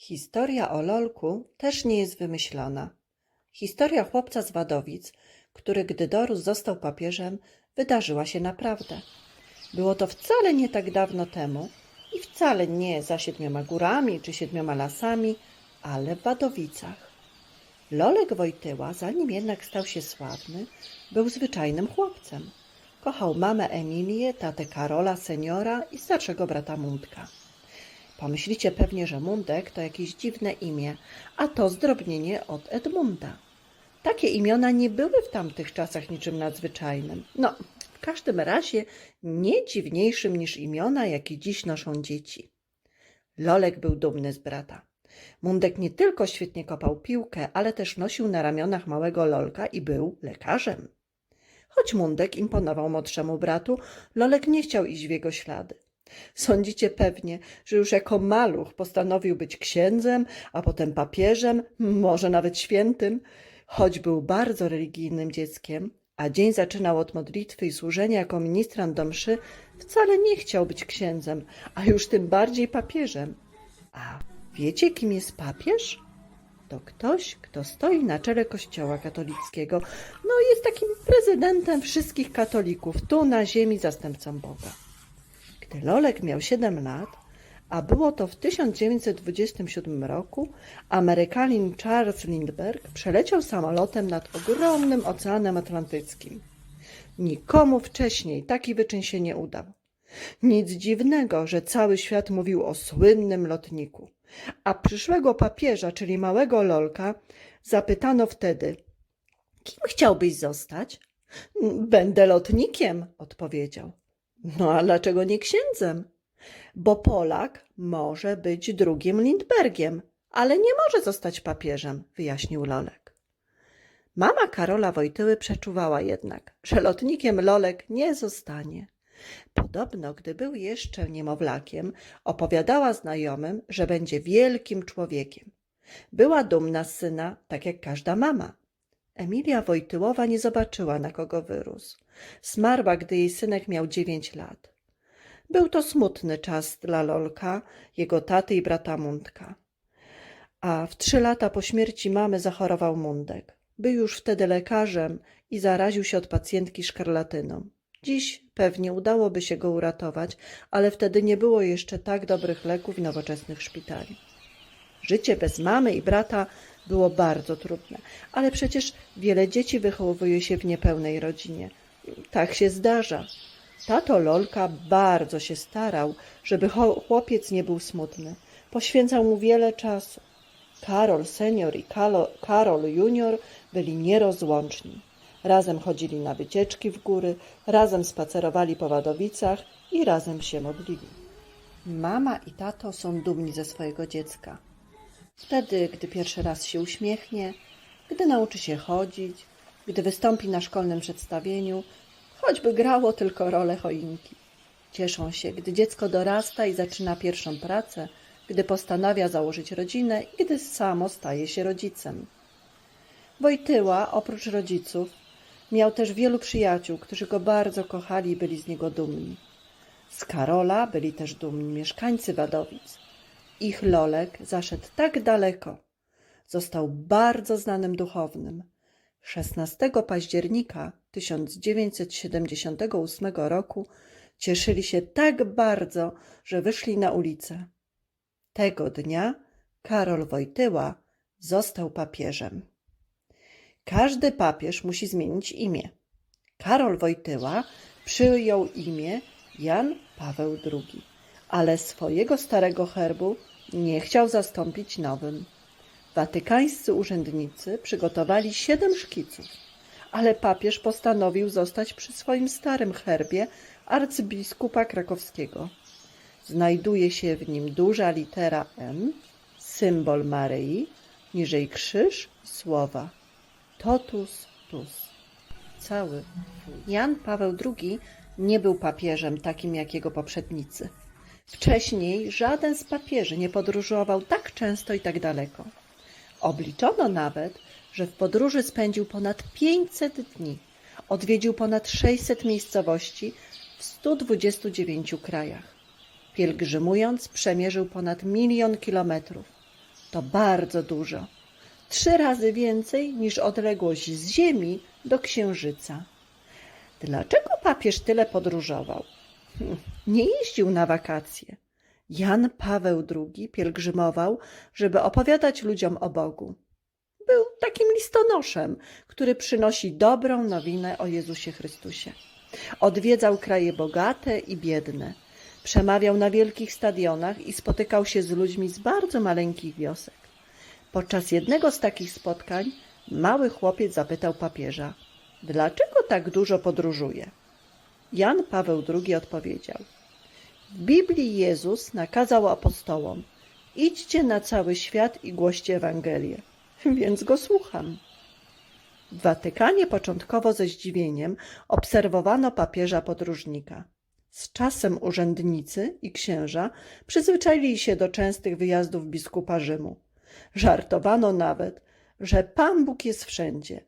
Historia o Lolku też nie jest wymyślona. Historia chłopca z Wadowic, który gdy dorósł został papieżem, wydarzyła się naprawdę. Było to wcale nie tak dawno temu i wcale nie za siedmioma górami czy siedmioma lasami, ale w Wadowicach. Lolek Wojtyła, zanim jednak stał się sławny, był zwyczajnym chłopcem. Kochał mamę Emilię, tatę Karola, seniora i starszego brata Mundka. Pomyślicie pewnie, że Mundek to jakieś dziwne imię, a to zdrobnienie od Edmunda. Takie imiona nie były w tamtych czasach niczym nadzwyczajnym. No, w każdym razie nie dziwniejszym niż imiona, jakie dziś noszą dzieci. Lolek był dumny z brata. Mundek nie tylko świetnie kopał piłkę, ale też nosił na ramionach małego Lolka i był lekarzem. Choć Mundek imponował młodszemu bratu, Lolek nie chciał iść w jego ślady. Sądzicie pewnie, że już jako maluch postanowił być księdzem, a potem papieżem, może nawet świętym. Choć był bardzo religijnym dzieckiem, a dzień zaczynał od modlitwy i służenia jako ministrant do mszy, wcale nie chciał być księdzem, a już tym bardziej papieżem. A wiecie, kim jest papież? To ktoś, kto stoi na czele Kościoła katolickiego. No, jest takim prezydentem wszystkich katolików, tu na ziemi zastępcą Boga. Gdy Lolek miał 7 lat, a było to w 1927 roku, Amerykanin Charles Lindbergh przeleciał samolotem nad ogromnym Oceanem Atlantyckim. Nikomu wcześniej taki wyczyn się nie udał. Nic dziwnego, że cały świat mówił o słynnym lotniku. A przyszłego papieża, czyli małego Lolka, zapytano wtedy: Kim chciałbyś zostać? Będę lotnikiem, odpowiedział. No a dlaczego nie księdzem? Bo Polak może być drugim Lindbergiem, ale nie może zostać papieżem, wyjaśnił Lolek. Mama Karola Wojtyły przeczuwała jednak, że lotnikiem Lolek nie zostanie. Podobno, gdy był jeszcze niemowlakiem, opowiadała znajomym, że będzie wielkim człowiekiem. Była dumna z syna, tak jak każda mama. Emilia Wojtyłowa nie zobaczyła, na kogo wyrósł. Zmarła, gdy jej synek miał dziewięć lat. Był to smutny czas dla Lolka, jego taty i brata Mundka. A w trzy lata po śmierci mamy zachorował Mundek. Był już wtedy lekarzem i zaraził się od pacjentki szkarlatyną. Dziś pewnie udałoby się go uratować, ale wtedy nie było jeszcze tak dobrych leków i nowoczesnych szpitali. Życie bez mamy i brata było bardzo trudne, ale przecież wiele dzieci wychowuje się w niepełnej rodzinie. Tak się zdarza. Tato Lolka bardzo się starał, żeby chłopiec nie był smutny. Poświęcał mu wiele czasu. Karol senior i Karol junior byli nierozłączni. Razem chodzili na wycieczki w góry, razem spacerowali po Wadowicach i razem się modlili. Mama i tato są dumni ze swojego dziecka. Wtedy, gdy pierwszy raz się uśmiechnie, gdy nauczy się chodzić, gdy wystąpi na szkolnym przedstawieniu, choćby grało tylko rolę choinki. Cieszą się, gdy dziecko dorasta i zaczyna pierwszą pracę, gdy postanawia założyć rodzinę i gdy samo staje się rodzicem. Wojtyła, oprócz rodziców, miał też wielu przyjaciół, którzy go bardzo kochali i byli z niego dumni. Z Karola byli też dumni mieszkańcy Wadowic. Ich Lolek zaszedł tak daleko. Został bardzo znanym duchownym. 16 października 1978 roku cieszyli się tak bardzo, że wyszli na ulicę. Tego dnia Karol Wojtyła został papieżem. Każdy papież musi zmienić imię. Karol Wojtyła przyjął imię Jan Paweł II, ale swojego starego herbu nie chciał zastąpić nowym. Watykańscy urzędnicy przygotowali siedem szkiców, ale papież postanowił zostać przy swoim starym herbie arcybiskupa krakowskiego. Znajduje się w nim duża litera M, symbol Maryi, niżej krzyż, słowa totus tus. Cały. Jan Paweł II nie był papieżem takim jak jego poprzednicy. Wcześniej żaden z papieży nie podróżował tak często i tak daleko. Obliczono nawet, że w podróży spędził ponad 500 dni. Odwiedził ponad 600 miejscowości w 129 krajach. Pielgrzymując przemierzył ponad milion kilometrów. To bardzo dużo. Trzy razy więcej niż odległość z Ziemi do Księżyca. Dlaczego papież tyle podróżował? Nie jeździł na wakacje. Jan Paweł II pielgrzymował, żeby opowiadać ludziom o Bogu. Był takim listonoszem, który przynosi dobrą nowinę o Jezusie Chrystusie. Odwiedzał kraje bogate i biedne. Przemawiał na wielkich stadionach i spotykał się z ludźmi z bardzo maleńkich wiosek. Podczas jednego z takich spotkań mały chłopiec zapytał papieża: Dlaczego tak dużo podróżuje? Jan Paweł II odpowiedział: W Biblii Jezus nakazał apostołom: Idźcie na cały świat i głoście Ewangelię, więc go słucham. W Watykanie początkowo ze zdziwieniem obserwowano papieża podróżnika. Z czasem urzędnicy i księża przyzwyczaili się do częstych wyjazdów biskupa Rzymu. Żartowano nawet, że Pan Bóg jest wszędzie,